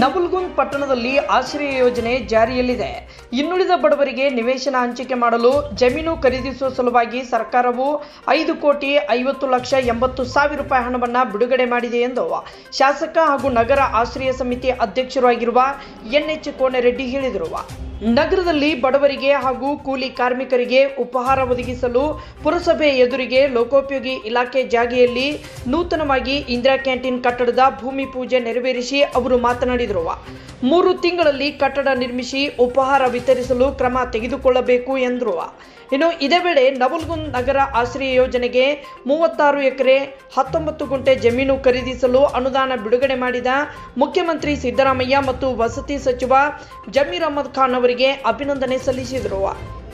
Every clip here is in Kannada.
ನವಲ್ಗುಂದ್ ಪಟ್ಟಣದಲ್ಲಿ ಆಶ್ರಯ ಯೋಜನೆ ಜಾರಿಯಲ್ಲಿದೆ. ಇನ್ನುಳಿದ ಬಡವರಿಗೆ ನಿವೇಶನ ಹಂಚಿಕೆ ಮಾಡಲು ಜಮೀನು ಖರೀದಿಸುವ ಸಲುವಾಗಿ ಸರ್ಕಾರವು ಐದು ಕೋಟಿ ಐವತ್ತು ಲಕ್ಷ ಎಂಬತ್ತು ಸಾವಿರ ರೂಪಾಯಿ ಹಣವನ್ನು ಬಿಡುಗಡೆ ಮಾಡಿದೆ ಎಂದು ಶಾಸಕ ಹಾಗೂ ನಗರ ಆಶ್ರಯ ಸಮಿತಿ ಅಧ್ಯಕ್ಷರು ಆಗಿರುವ ಎನ್ ಎಚ್ ಹೇಳಿದರು. ನಗರದಲ್ಲಿ ಬಡವರಿಗೆ ಹಾಗೂ ಕೂಲಿ ಕಾರ್ಮಿಕರಿಗೆ ಉಪಹಾರ ಒದಗಿಸಲು ಪುರಸಭೆ ಎದುರಿಗೆ ಲೋಕೋಪಯೋಗಿ ಇಲಾಖೆ ಜಾಗೆಯಲ್ಲಿ ನೂತನವಾಗಿ ಇಂದಿರಾ ಕ್ಯಾಂಟೀನ್ ಕಟ್ಟಡದ ಭೂಮಿ ಪೂಜೆ ನೆರವೇರಿಸಿ ಅವರು ಮಾತನಾಡಿದರು. ಮೂರು ತಿಂಗಳಲ್ಲಿ ಕಟ್ಟಡ ನಿರ್ಮಿಸಿ ಉಪಹಾರ ವಿತರಿಸಲು ಕ್ರಮ ತೆಗೆದುಕೊಳ್ಳಬೇಕು ಎಂದರು. ಇನ್ನು ಇದೇ ವೇಳೆ ನವಲ್ಗುಂದ್ ನಗರ ಆಶ್ರಯ ಯೋಜನೆಗೆ ಮೂವತ್ತಾರು ಎಕರೆ, ಹತ್ತೊಂಬತ್ತು ಗುಂಟೆ ಜಮೀನು ಖರೀದಿಸಲು ಅನುದಾನ ಬಿಡುಗಡೆ ಮಾಡಿದ ಮುಖ್ಯಮಂತ್ರಿ ಸಿದ್ದರಾಮಯ್ಯ ಮತ್ತು ವಸತಿ ಸಚಿವ ಜಮೀರ್ ಅಹಮದ್ ಖಾನ್ ಅವರಿಗೆ ಅಭಿನಂದನೆ ಸಲ್ಲಿಸಿದರು.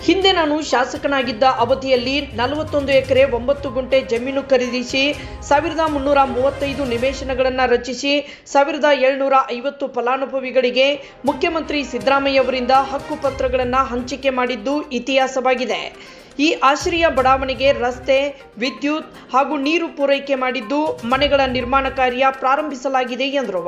ಹಿಂದೆ ನಾನು ಶಾಸಕನಾಗಿದ್ದ ಅವಧಿಯಲ್ಲಿ ನಲವತ್ತೊಂದು ಎಕರೆ ಒಂಬತ್ತು ಗುಂಟೆ ಜಮೀನು ಖರೀದಿಸಿ, ಸಾವಿರದ ಮುನ್ನೂರ ಮೂವತ್ತೈದು ನಿವೇಶನಗಳನ್ನು ರಚಿಸಿ, ಸಾವಿರದ ಏಳ್ನೂರ ಐವತ್ತು ಫಲಾನುಭವಿಗಳಿಗೆ ಮುಖ್ಯಮಂತ್ರಿ ಸಿದ್ದರಾಮಯ್ಯ ಅವರಿಂದ ಹಕ್ಕುಪತ್ರಗಳನ್ನು ಹಂಚಿಕೆ ಮಾಡಿದ್ದು ಇತಿಹಾಸವಾಗಿದೆ. ಈ ಆಶ್ರಯ ಬಡಾವಣೆಗೆ ರಸ್ತೆ, ವಿದ್ಯುತ್ ಹಾಗೂ ನೀರು ಪೂರೈಕೆ ಮಾಡಿದ್ದು ಮನೆಗಳ ನಿರ್ಮಾಣ ಕಾರ್ಯ ಪ್ರಾರಂಭಿಸಲಾಗಿದೆ ಎಂದರು.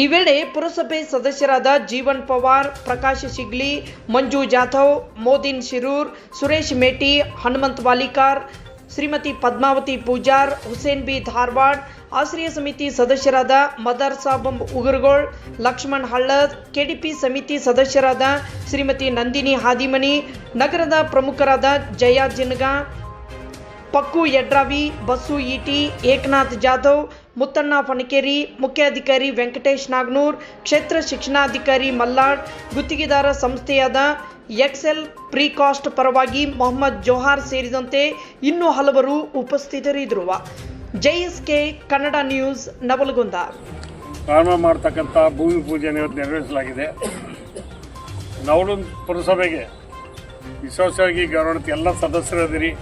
ಈ ವೇಳೆ ಪುರಸಭೆ ಸದಸ್ಯರಾದ ಜೀವನ್ ಪವಾರ್, ಪ್ರಕಾಶ್ ಶಿಗ್ಲಿ, ಮಂಜು ಜಾಧವ್, ಮೋದಿನ್ ಶಿರೂರ್, ಸುರೇಶ್ ಮೇಟಿ, ಹನುಮಂತ್ ವಾಲಿಕಾರ್, ಶ್ರೀಮತಿ ಪದ್ಮಾವತಿ ಪೂಜಾರ್, ಹುಸೇನ್ ಬಿ ಧಾರವಾಡ್, ಆಶ್ರಯ ಸಮಿತಿ ಸದಸ್ಯರಾದ ಮದರ್ ಸಾಬಂ ಉಗುರ್ಗೋಳ್, ಲಕ್ಷ್ಮಣ್ ಹಳ್ಳದ್, ಕೆಡಿಪಿ ಸಮಿತಿ ಸದಸ್ಯರಾದ ಶ್ರೀಮತಿ ನಂದಿನಿ ಹಾದಿಮನಿ, ನಗರದ ಪ್ರಮುಖರಾದ ಜಯಾ ಜಿನ್ಗಾ, ಪಕ್ಕು ಯಡ್ರಾವಿ ಬಸ್ಸು ಈಟಿ, ಏಕನಾಥ್ ಜಾಧವ್ ಮುತ್ತಣ್ಣ ಫಣಕೇರಿ, ಮುಖ್ಯಾಧಿಕಾರಿ ವೆಂಕಟೇಶ್ ನಾಗ್ನೂರ್, ಕ್ಷೇತ್ರ ಶಿಕ್ಷಣಾಧಿಕಾರಿ ಮಲ್ಲಾಡ್ ಗುತ್ತಿಗೆದಾರ ಸಂಸ್ಥೆಯಾದ ಎಕ್ಸೆಲ್ ಪ್ರೀಕಾಸ್ಟ್ ಪರವಾಗಿ ಮೊಹಮ್ಮದ್ ಜೋಹಾರ್ ಸೇರಿದಂತೆ ಇನ್ನೂ ಹಲವರು ಉಪಸ್ಥಿತರಿದ್ದರು ಜೆಎಸ್ಕೆ ಕನ್ನಡ ನ್ಯೂಸ್ ನವಲಗುಂದ. ಪ್ರಾರಂಭ ಮಾಡ್ತಕ್ಕಂಥ ಭೂಮಿ ಪೂಜೆ ನೆರವೇರಿಸಲಾಗಿದೆ. ನವಲೂರು ಪುರಸಭೆಗೆ ವಿಶೇಷವಾಗಿ ಗೌರವಂತ ಎಲ್ಲ ಸದಸ್ಯರು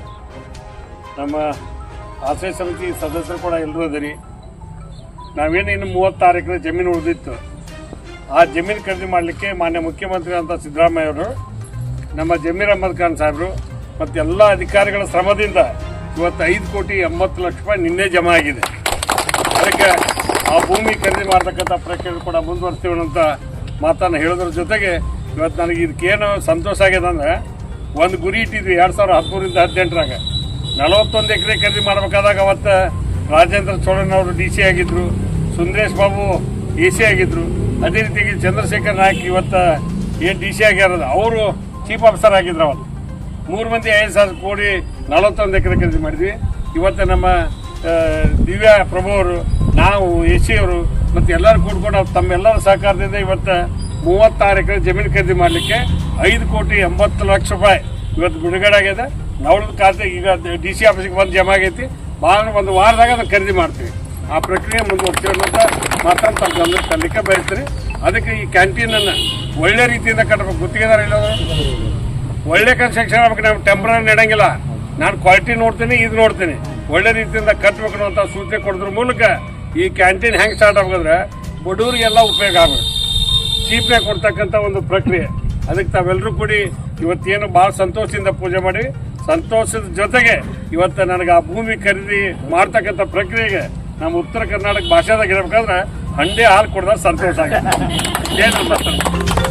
ನಮ್ಮ ಆಶ್ರಯ ಸಮಿತಿ ಸದಸ್ಯರು ಕೂಡ ಎಲ್ಲರೂ ಅದಿರಿ. ನಾವೇನು ಇನ್ನು ಮೂವತ್ತಾರು ಎಕರೆ ಜಮೀನು ಉಳಿದಿತ್ತು. ಆ ಜಮೀನು ಖರೀದಿ ಮಾಡಲಿಕ್ಕೆ ಮಾನ್ಯ ಮುಖ್ಯಮಂತ್ರಿ ಅಂತ ಸಿದ್ದರಾಮಯ್ಯ ಅವರು, ನಮ್ಮ ಜಮೀರ್ ಅಹಮದ್ ಖಾನ್ ಸಾಹೇಬರು ಮತ್ತು ಎಲ್ಲ ಅಧಿಕಾರಿಗಳ ಶ್ರಮದಿಂದ ಇವತ್ತು ಐದು ಕೋಟಿ ಎಂಬತ್ತು ಲಕ್ಷ ರೂಪಾಯಿ ನಿನ್ನೆ ಜಮಾ ಆಗಿದೆ. ಅದಕ್ಕೆ ಆ ಭೂಮಿ ಖರೀದಿ ಮಾಡ್ತಕ್ಕಂಥ ಪ್ರಕ್ರಿಯೆ ಕೂಡ ಮುಂದುವರಿಸ್ತೀವಿ ಅಂತ ಮಾತನ್ನು ಹೇಳೋದ್ರ ಜೊತೆಗೆ ಇವತ್ತು ನನಗೆ ಇದಕ್ಕೇನು ಸಂತೋಷ ಆಗ್ಯದ ಅಂದ್ರೆ ಒಂದು ಗುರಿ ಇಟ್ಟಿದ್ವಿ ಎರಡು ಸಾವಿರದ ಹದಿಮೂರಿಂದ ಹದಿನೆಂಟರಾಗ. ನಲವತ್ತೊಂದು ಎಕರೆ ಖರೀದಿ ಮಾಡಬೇಕಾದಾಗ ಅವತ್ತು ರಾಜೇಂದ್ರ ಚೋಳನ್ ಅವರು ಡಿ ಸಿ ಆಗಿದ್ರು, ಸುಂದರೇಶ್ ಬಾಬು ಎ ಸಿ ಆಗಿದ್ರು, ಅದೇ ರೀತಿಯಾಗಿ ಚಂದ್ರಶೇಖರ್ ನಾಯ್ಕ್ ಇವತ್ತು ಏನು ಡಿ ಸಿ ಆಗಿರೋದು ಅವರು ಚೀಫ್ ಆಫೀಸರ್ ಆಗಿದ್ರು ಅವತ್ತು. ಮೂರು ಮಂದಿ ಐದು ಸಾವಿರ ಕೋಟಿ ನಲವತ್ತೊಂದು ಎಕರೆ ಖರೀದಿ ಮಾಡಿದ್ವಿ. ಇವತ್ತು ನಮ್ಮ ದಿವ್ಯಾ ಪ್ರಭು ಅವರು, ನಾವು ಎ ಸಿ ಅವರು ಮತ್ತು ಎಲ್ಲರೂ ಕೂಡ್ಕೊಂಡು ತಮ್ಮೆಲ್ಲರ ಸಹಕಾರದಿಂದ ಇವತ್ತು ಮೂವತ್ತಾರು ಎಕರೆ ಜಮೀನು ಖರೀದಿ ಮಾಡಲಿಕ್ಕೆ ಐದು ಕೋಟಿ ಎಂಬತ್ತು ಲಕ್ಷ ರೂಪಾಯಿ ಇವತ್ತು ಬಿಡುಗಡೆ ಆಗಿದೆ. ನವಳದ ಖಾತೆ ಈಗ ಡಿ ಸಿ ಆಫೀಸಿಗೆ ಬಂದು ಜಮಾ ಆಗೈತಿ. ಭಾಳ ಒಂದು ವಾರದಾಗ ಅದನ್ನು ಖರೀದಿ ಮಾಡ್ತೀವಿ. ಆ ಪ್ರಕ್ರಿಯೆ ಮುಂದುವರ್ತೀವಿ ಅನ್ನೋಂಥ ಮಾತನ್ನು ತಮ್ಮ ಗಮನಕ್ಕೆ ತರಲಿಕ್ಕೆ ಬಯಸ್ತೀರಿ. ಅದಕ್ಕೆ ಈ ಕ್ಯಾಂಟೀನನ್ನು ಒಳ್ಳೆ ರೀತಿಯಿಂದ ಕಟ್ಟಬೇಕು. ಗುತ್ತಿಗೆದಾರ ಇಲ್ಲ ಒಳ್ಳೆ ಕನ್ಸ್ಟ್ರಕ್ಷನ್ ಆಗ್ಬೇಕು. ನಾವು ಟೆಂಪ್ರರಿ ನಡೆಯಂಗಿಲ್ಲ ನಾನು ಕ್ವಾಲಿಟಿ ನೋಡ್ತೀನಿ, ಇದು ನೋಡ್ತೀನಿ. ಒಳ್ಳೆ ರೀತಿಯಿಂದ ಕಟ್ಟಬೇಕು ಅನ್ನೋಂಥ ಸೂಚನೆ ಕೊಡೋದ್ರ ಮೂಲಕ ಈ ಕ್ಯಾಂಟೀನ್ ಹೆಂಗೆ ಸ್ಟಾರ್ಟ್ ಆಗ್ಬೇಕಂದ್ರೆ ಬಡವರಿಗೆಲ್ಲ ಉಪಯೋಗ ಆಗ್ಬೇಕು. ಚೀಪ್ನಾಗ ಕೊಡ್ತಕ್ಕಂಥ ಒಂದು ಪ್ರಕ್ರಿಯೆ. ಅದಕ್ಕೆ ತಾವೆಲ್ಲರೂ ಕೂಡಿ ಇವತ್ತೇನು ಭಾಳ ಸಂತೋಷದಿಂದ ಪೂಜೆ ಮಾಡಿ ಸಂತೋಷದ ಜೊತೆಗೆ ಇವತ್ತು ನನಗೆ ಆ ಭೂಮಿ ಖರೀದಿ ಮಾಡ್ತಕ್ಕಂಥ ಪ್ರಕ್ರಿಯೆಗೆ ನಮ್ಮ ಉತ್ತರ ಕರ್ನಾಟಕ ಭಾಷೆದಾಗ ಇರಬೇಕಾದ್ರೆ ಹಂಡೆ ಹಾಲು ಕೊಡ್ದಾಗ ಸಂತೋಷ ಆಗಿದೆ